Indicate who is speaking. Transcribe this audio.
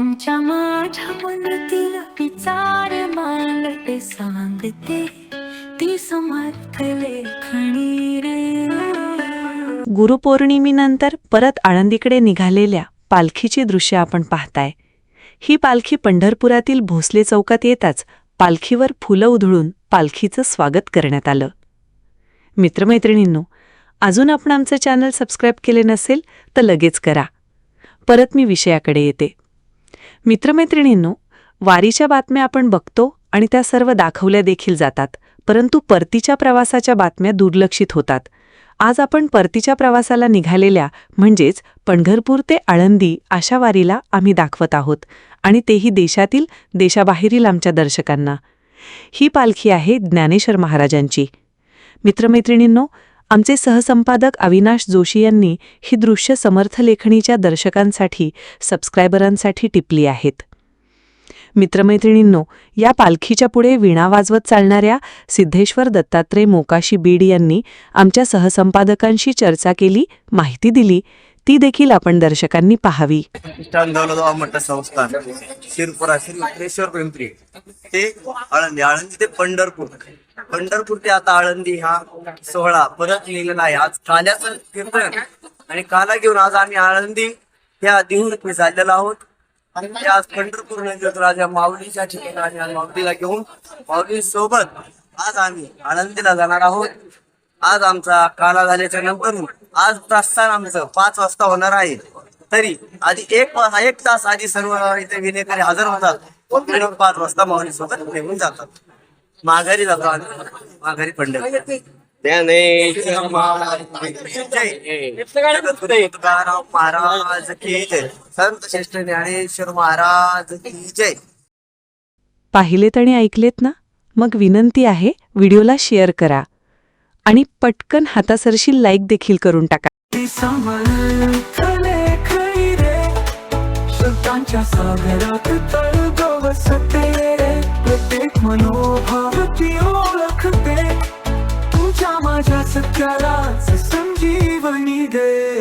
Speaker 1: तुमच्या माझ्या मनातील विचार मांडते सांगते. ती समर्थ लेखणी रे.
Speaker 2: गुरुपौर्णिमेनंतर परत आळंदीकडे निघालेल्या पालखीची दृश्य आपण पाहताय. ही पालखी पंढरपुरातील भोसले चौकात येताच पालखीवर फुलं उधळून पालखीचं स्वागत करण्यात आलं. मित्रमैत्रिणींनो अजून आपण आमचं चॅनल सबस्क्राईब केले नसेल तर लगेच करा. परत मी विषयाकडे येते. मित्रमैत्रिणींनो वारीच्या बातम्या आपण बघतो आणि त्या सर्व दाखवल्या देखील जातात परंतु परतीच्या प्रवासाच्या बातम्या दुर्लक्षित होतात. आज आपण परतीच्या प्रवासाला निघालेल्या म्हणजेच पंढरपूर ते आळंदी अशा वारीला आम्ही दाखवत आहोत आणि तेही देशातील देशाबाहेरील आमच्या दर्शकांना. ही पालखी आहे ज्ञानेश्वर महाराजांची. मित्रमैत्रिणींनो आमचे सहसंपादक अविनाश जोशी यांनी ही दृश्य समर्थ लेखणीच्या दर्शकांसाठी सबस्क्रायबरांसाठी टिपली आहेत. मित्रमैत्रिणींनो या पालखीच्या पुढे वीणा वाजवत चालणाऱ्या सिद्धेश्वर दत्तात्रय मोकाशी बीड यांनी आमच्या सहसंपादकांशी चर्चा केली माहिती दिली. ती देखील आपण दर्शकांनी पाहावी.
Speaker 3: प्रतिष्ठान मठ संस्थान शिरपुरा श्री उत्तरेश्वर पिंपरी ते आळंदी आळंदी ते पंढरपूर. पंढरपूर ते आता आळंदी हा सोहळा परत निघलेला आहे. आज काल्याचं कीर्तन आणि काला घेऊन आज आम्ही आळंदी या देहूर चाललेलो आहोत. आणि आज पंढरपूर राजा माऊलीच्या ठिकाणी आणि माऊलीला घेऊन माऊली सोबत आज आम्ही आळंदीला जाणार आहोत. आज आमचा काला झाल्याच्यानंतर आज प्रस्थान आमचं. पाच वाजता होणार आहे. तरी आधी एक एक तास आधी सर्व इथे विनेकरी हजर होतात. पाच वाजता माऊली सोबत निघून जातात. माघारी जातो आम्ही. माघारी पंढरपूर. त्याने तुकाराम महाराज की जय संत श्रेष्ठ ज्ञानेश्वर महाराज की जय
Speaker 2: पाहिलेत आणि ऐकलेत ना? मग विनंती आहे व्हिडिओला शेअर करा. आणि पटकन हातासरशी लाईक देखील करून टाका
Speaker 1: ती रे माझ्या सत्याला संजीवनी दे